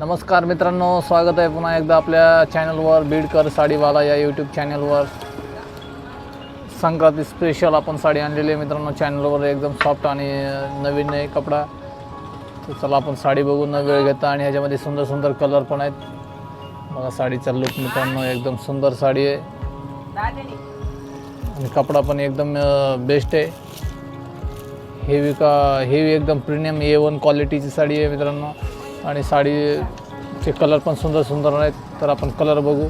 नमस्कार मित्रांनो स्वागत आहे पुन्हा एकदा आपल्या चॅनलवर बीडकर साडीवाला या यूट्यूब चॅनलवर संक्रांती स्पेशल आपण साडी आणलेली आहे मित्रांनो चॅनलवर एकदम सॉफ्ट आणि नवीन आहे कपडा. तर चला आपण साडी बघून वेळ घेता आणि ह्याच्यामध्ये सुंदर सुंदर कलर पण आहेत. बघा साडीचा लुक मित्रांनो एकदम सुंदर साडी आहे. आणि कपडा पण एकदम बेस्ट आहे. हेवी का हेवी एकदम प्रीमियम ए वन क्वालिटीची साडी आहे मित्रांनो. आणि साडीचे कलर पण सुंदर सुंदर आहेत तर आपण कलर बघू.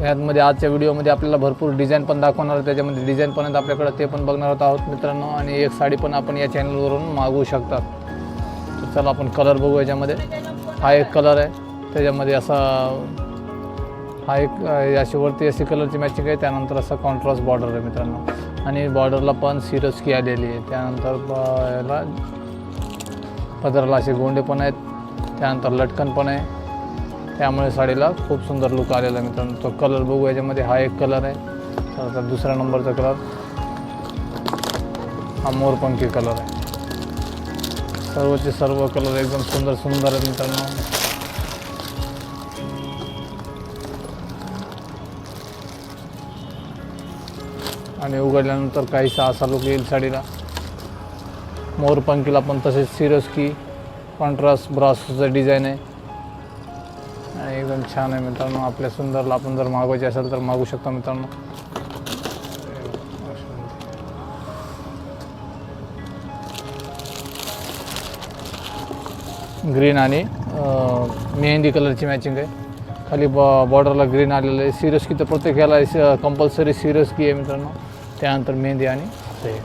यामध्ये आजच्या व्हिडिओमध्ये आपल्याला भरपूर डिझाईन पण दाखवणार आहे त्याच्यामध्ये डिझाईन पण आहेत आपल्याकडं ते पण बघणार आहोत मित्रांनो. आणि एक साडी पण आपण या चॅनलवरून मागवू शकतात. तर चला आपण कलर बघू याच्यामध्ये. हा एक कलर आहे. त्याच्यामध्ये असा हा एक याची अशी वरती अशी कलरची मॅचिंग आहे. त्यानंतर असा कॉन्ट्रास्ट बॉर्डर आहे मित्रांनो. आणि बॉर्डरला पण सिरस्की आलेली आहे. त्यानंतर ब- याला पदराला असे गोंडे पण आहेत त्यानंतर लटकन पण आहे. त्यामुळे साडीला खूप सुंदर लुक आलेला आहे मित्रांनो. तो कलर बघू याच्यामध्ये हा एक कलर आहे. त्यानंतर दुसऱ्या नंबरचा कलर हा मोरपंखी कलर आहे. सर्वचे सर्व कलर एकदम सुंदर सुंदर आहेत मित्रांनो. आणि उघडल्यानंतर काहीसा असा लुक येईल साडीला. मोरपंखीला पण तसेच सिरस्की कॉन्ट्रास्ट ब्रासचं डिझाईन आहे. आणि एकदम छान आहे मित्रांनो आपल्या सुंदरला आपण जर मागवायचे असेल तर मागू शकता मित्रांनो. ग्रीन आणि मेहंदी कलरची मॅचिंग आहे. खाली बॉ बॉर्डरला ग्रीन आलेलं आहे. सिरस्की तर प्रत्येक याला कंपल्सरी सिरस्की आहे मित्रांनो. त्यानंतर मेहंदी आणि हे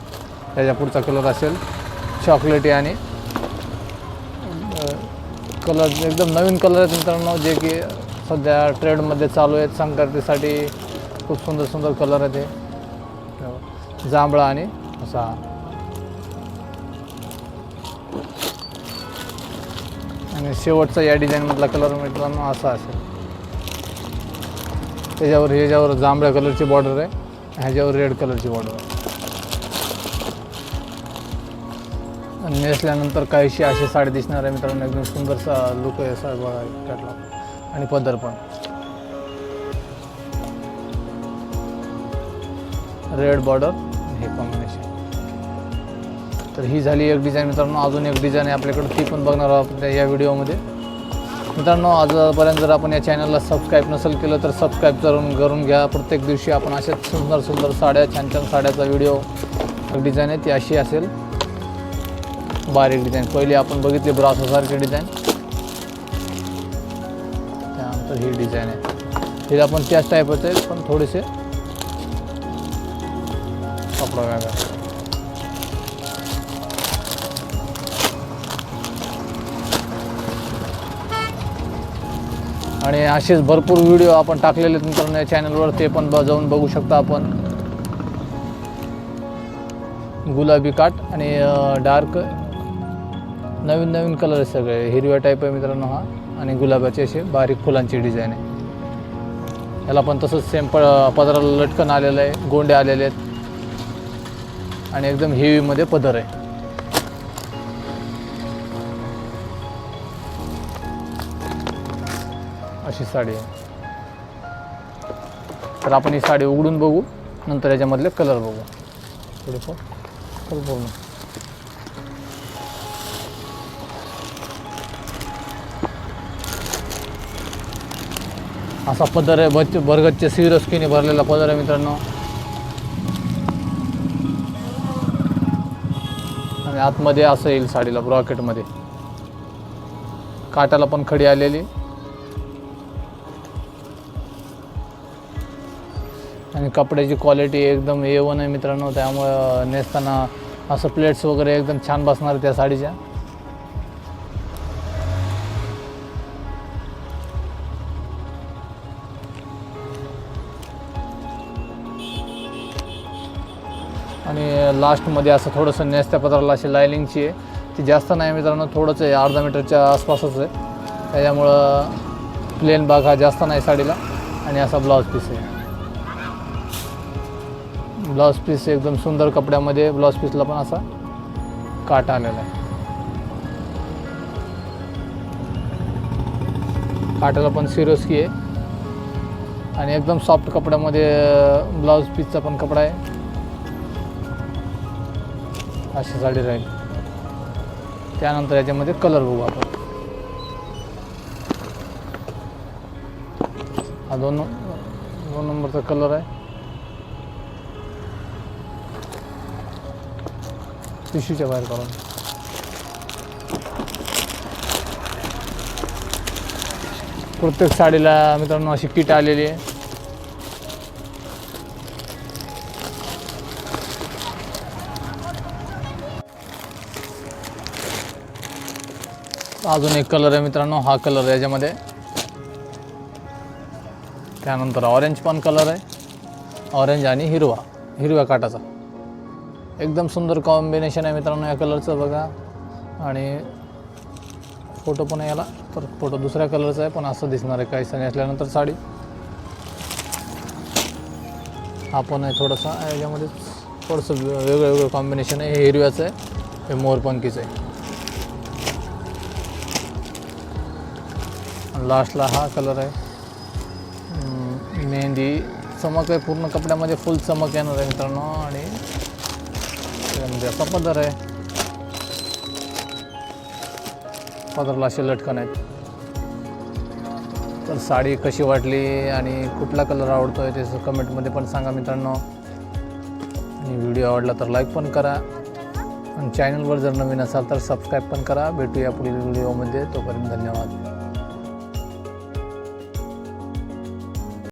त्याच्या पुढचा कलर असेल. चॉकलेटी आणि कलर एकदम नवीन कलर आहेत मित्रांनो जे की सध्या ट्रेडमध्ये चालू आहेत. संक्रांतीसाठी खूप सुंदर सुंदर कलर आहेत हे. जांभळा आणि असा. आणि शेवटचा या डिझाईनमधला कलर मित्रांनो असा असेल. त्याच्यावर ह्याच्यावर जांभळ्या कलरची बॉर्डर आहे ह्याच्यावर रेड कलरची बॉर्डर आहे. नेसल्यानंतर काहीशी अशी साडी दिसणार आहे मित्रांनो एकदम सुंदरसा लुक आहे असा बघा कॅटलॉग आणि पदर पण. रेड बॉर्डर हे कॉम्बिनेशन तर ही झाली एक डिझाईन मित्रांनो अजून एक डिझाईन आहे आपल्याकडे ती पण बघणार आहोत या व्हिडिओमध्ये. मित्रांनो आजपर्यंत जर आपण या चॅनलला सबस्क्राईब नसेल केलं तर सबस्क्राईब करून करून घ्या. प्रत्येक दिवशी आपण अशाच सुंदर सुंदर साड्या छान छान साड्याचा व्हिडिओ डिझाईन आहे ती अशी असेल. बारीक डिझाईन. पहिली आपण बघितली ब्रासासारखी डिझाईन. त्यानंतर ही डिझाईन आहे. हिला पण त्याच टाईपच आहे पण थोडेसे कपडा वेगळा. आणि असेच भरपूर व्हिडिओ आपण टाकलेले मित्रांनो या चॅनलवर ते पण जाऊन बघू शकता आपण. गुलाबी काट आणि डार्क नवीन नवीन कलर आहे सगळे. हिरव्या टाईप आहे मित्रांनो हा. आणि गुलाबाचे असे बारीक फुलांची डिझाईन आहे. याला पण तसंच सेम प पदराला लटकन आलेलं आहे. गोंडे आलेले आहेत. आणि एकदम हेवीमध्ये पदर आहे. अशी साडी आहे. तर आपण ही साडी उघडून बघू. नंतर याच्यामधले कलर बघू. थोडेफार बघू. पूर्ण असा पदर आहे बच्चे बरगतच्या सिरस्कीने भरलेला पदर आहे मित्रांनो. आणि आतमध्ये असं येईल साडीला ब्रॉकेटमध्ये. काटाला पण खडी आलेली. आणि कपड्याची क्वालिटी एकदम ए वन आहे मित्रांनो त्यामुळं नेसताना असं प्लेट्स वगैरे एकदम छान बसणार त्या साडीच्या. आणि लास्टमध्ये असं थोडंसं नेस्त्या पत्राला अशी लायनिंगची आहे. ती जास्त नाही मित्रांनो थोडंच आहे अर्धा मीटरच्या आसपासच आहे. त्याच्यामुळं प्लेन भाग हा जास्त नाही साडीला. आणि असा ब्लाऊज पीस आहे. ब्लाऊज पीस एकदम सुंदर कपड्यामध्ये ब्लाऊज पीसला पण असा काट आलेला आहे. काटाला पण सिरोस्की आहे. आणि एकदम सॉफ्ट कपड्यामध्ये ब्लाऊज पीसचा पण कपडा आहे. अशी साडी राहील. त्यानंतर याच्यामध्ये कलर बघू आपण. हा दोन दोन नंबरचा कलर आहे. टिशूच्या बाहेर काढून. प्रत्येक साडीला मित्रांनो अशी किट आलेली आहे. अजून एक कलर आहे मित्रांनो हा कलर आहे याच्यामध्ये. त्यानंतर ऑरेंज पण कलर आहे. ऑरेंज आणि हिरवा हिरव्या काटाचा एकदम सुंदर कॉम्बिनेशन आहे मित्रांनो या कलरचं बघा. आणि फोटो पण याला. तर फोटो दुसऱ्या कलरचा आहे पण असं दिसणार आहे काही सणी असल्यानंतर साडी. हा पण आहे थोडंसं याच्यामध्ये थोडंसं वेगळं वेगळं कॉम्बिनेशन आहे. हे हिरव्याचं आहे हे मोरपंखीचं आहे. लास्टला हा कलर आहे. मेहंदी. चमक आहे पूर्ण कपड्यामध्ये फुल चमक येणार आहे मित्रांनो. आणि त्यामध्ये असा पदर आहे. पदरला असे लटकन आहेत. तर साडी कशी वाटली आणि कुठला कलर आवडतो आहे ते कमेंटमध्ये पण सांगा मित्रांनो. आणि व्हिडिओ आवडला तर लाईक पण करा. आणि चॅनलवर जर नवीन असाल तर सबस्क्राईब पण करा. भेटूया पुढील व्हिडिओमध्ये तोपर्यंत धन्यवाद.